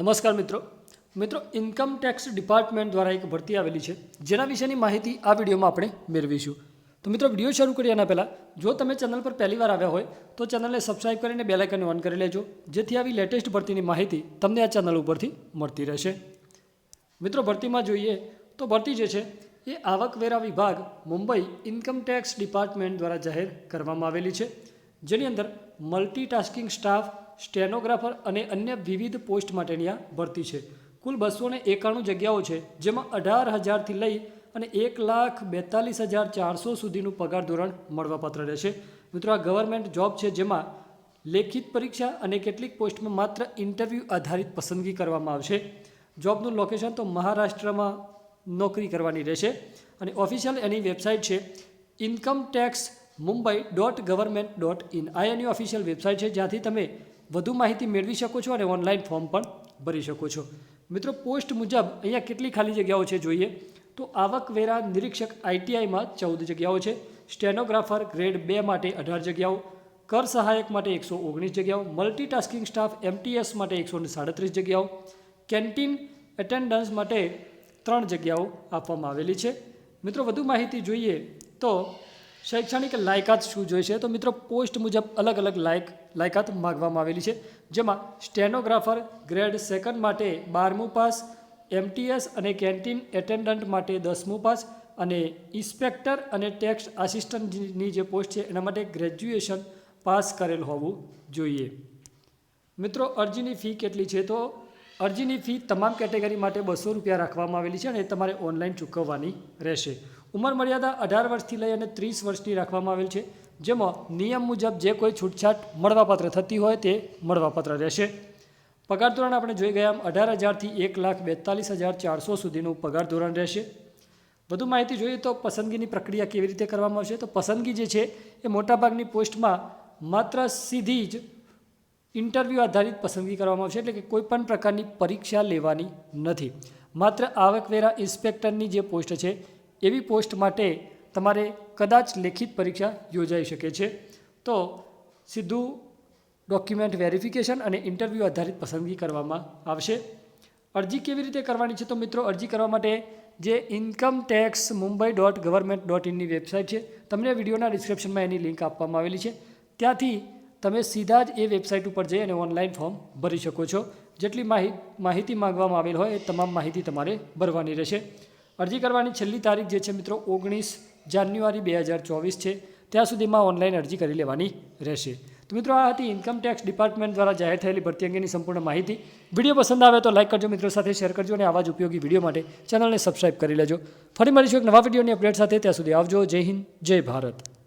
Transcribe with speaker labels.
Speaker 1: નમસ્કાર મિત્રો. મિત્રો ઇન્કમ ટેક્સ ડિપાર્ટમેન્ટ દ્વારા એક ભરતી આવેલી છે. જેના વિશેની માહિતી આ વિડીયોમાં આપણે મેળવીશું. તો મિત્રો, વીડિયો શરૂ કરીએ એના પહેલાં, જો તમે ચેનલ પર પહેલી વાર આવ્યા હોય, તો ચેનલને સબસ્ક્રાઇબ કરીને બેલ આઇકન ઓન કરી લેજો. જેથી આવી લેટેસ્ટ ભરતીની માહિતી તમને આ ચેનલ ઉપરથી મળતી રહેશે. મિત્રો, ભરતીમાં જોઈએ તો ભરતી જે છે, એ આવકવેરા વિભાગ, મુંબઈ ઇન્કમ ટેક્સ ડિપાર્ટમેન્ટ દ્વારા જાહેર કરવામાં આવેલી છે. જેની અંદર મલ્ટીટાસ્કિંગ સ્ટાફ સ્ટેનોગ્રાફર અને અન્ય વિવિધ પોસ્ટ માટેની આ ભરતી છે. કુલ બસો એકાણું જગ્યાઓ છે, જેમાં અઢાર હજારથી લઈ અને એક લાખ બેતાલીસ હજાર ચારસો સુધીનું પગાર ધોરણ મળવાપાત્ર રહેશે. મિત્રો, આ ગવર્મેન્ટ જોબ છે જેમાં લેખિત પરીક્ષા અને કેટલીક પોસ્ટમાં માત્ર ઇન્ટરવ્યૂ આધારિત પસંદગી કરવામાં આવશે. જોબનું લોકેશન તો મહારાષ્ટ્રમાં નોકરી કરવાની રહેશે. અને ઓફિશિયલ એની વેબસાઇટ છે income tax Mumbai dot government dot in આ એની ઓફિશિયલ વેબસાઇટ છે, જ્યાંથી તમે વધુ માહિતી મેળવી શકો છો અને ઓનલાઈન ફોર્મ પણ ભરી શકો છો. મિત્રો, પોસ્ટ મુજબ અહીંયા કેટલી ખાલી જગ્યાઓ છે જોઈએ? તો આવકવેરા નિરીક્ષક આઈટીઆઈમાં ચૌદ જગ્યાઓ છે. સ્ટેનોગ્રાફર ગ્રેડ બે માટે અઢાર જગ્યાઓ. કર સહાયક માટે એકસો ઓગણીસ જગ્યાઓ. મલ્ટીટાસ્કિંગ સ્ટાફ એમટીએસ માટે એકસો સાડત્રીસ જગ્યાઓ. કેન્ટીન એટેન્ડન્સ માટે ત્રણ જગ્યાઓ આપવામાં આવેલી છે. મિત્રો, વધુ માહિતી જોઈએ તો શૈક્ષણિક લાયકાત શું જોઈશે? તો મિત્રો, પોસ્ટ મુજબ અલગ અલગ લાયક, લાયકાત માગવામાં આવેલી છે, જેમાં સ્ટેનોગ્રાફર ગ્રેડ સેકન્ડ માટે બારમું પાસ એમટીએસ અને કેન્ટીન એટેન્ડન્ટ માટે દસમું પાસ અને ઇન્સ્પેક્ટર અને ટેક્સ આસિસ્ટન્ટની જે પોસ્ટ છે, એના માટે ગ્રેજ્યુએશન પાસ કરેલ હોવું જોઈએ. મિત્રો, અરજીની ફી કેટલી છે? તો અરજીની ફી તમામ કેટેગરી માટે બસો રૂપિયા રાખવામાં આવેલી છે અને તમારે ઓનલાઈન ચૂકવવાની રહેશે. ઉંમર મર્યાદા અઢાર વર્ષથી લઈ અને ત્રીસ વર્ષની રાખવામાં આવેલ છે, જેમાં નિયમ મુજબ જે કોઈ છૂટછાટ મળવાપાત્ર થતી હોય તે મળવાપાત્ર રહેશે. પગાર ધોરણ આપણે જોઈ ગયા અઢાર હજારથી એક લાખ બેતાલીસ હજાર ચારસો સુધીનું પગાર ધોરણ રહેશે. વધુ માહિતી જોઈએ તો પસંદગીની પ્રક્રિયા કેવી રીતે કરવામાં આવશે? તો પસંદગી જે છે એ મોટાભાગની પોસ્ટમાં માત્ર સીધી જ ઇન્ટરવ્યૂ આધારિત પસંદગી કરવામાં આવશે, એટલે કે કોઈ પણ પ્રકારની પરીક્ષા લેવાની નથી. માત્ર આવકવેરા ઇન્સ્પેક્ટરની જે પોસ્ટ છે એવી પોસ્ટ માટે તમારે કદાચ લેખિત પરીક્ષા યોજાઈ શકે છે. તો સીધું ડોક્યુમેન્ટ વેરિફિકેશન અને ઇન્ટરવ્યૂ આધારિત પસંદગી કરવામાં આવશે. અરજી કેવી રીતે કરવાની છે તો મિત્રો, અરજી કરવા માટે જે income tax Mumbai dot government dot ઇનની website છે, તમને વિડીયોના ડિસ્ક્રિપ્શનમાં એની લિંક આપવામાં આવેલી છે. ત્યાંથી તમે સીધા જ એ વેબસાઇટ ઉપર જઈ અને ઓનલાઈન ફોર્મ ભરી શકો છો. જેટલી માહિ, માહિતી માંગવામાં આવેલ હોય એ તમામ માહિતી તમારે ભરવાની રહેશે. અરજી કરવાની છેલ્લી તારીખ જે છે મિત્રો ઓગણીસ જાન્યુઆરી બે હજાર ચોવીસ છે. ત્યાં સુધીમાં ઓનલાઈન અરજી કરી લેવાની રહેશે. તો મિત્રો આ હતી ઇન્કમ ટેક્સ ડિપાર્ટમેન્ટ દ્વારા જાહેર થયેલી ભરતી અંગેની સંપૂર્ણ માહિતી. વીડિયો પસંદ આવે તો લાઇક કરજો, મિત્રો સાથે શેર કરજો અને આવા જ ઉપયોગી વીડિયો માટે ચેનલને સબસ્ક્રાઇબ કરી લેજો. ફરી મળીશું એક નવા વિડીયોની અપડેટ સાથે. ત્યાં સુધી આવજો. જય હિન્દ, જય ભારત.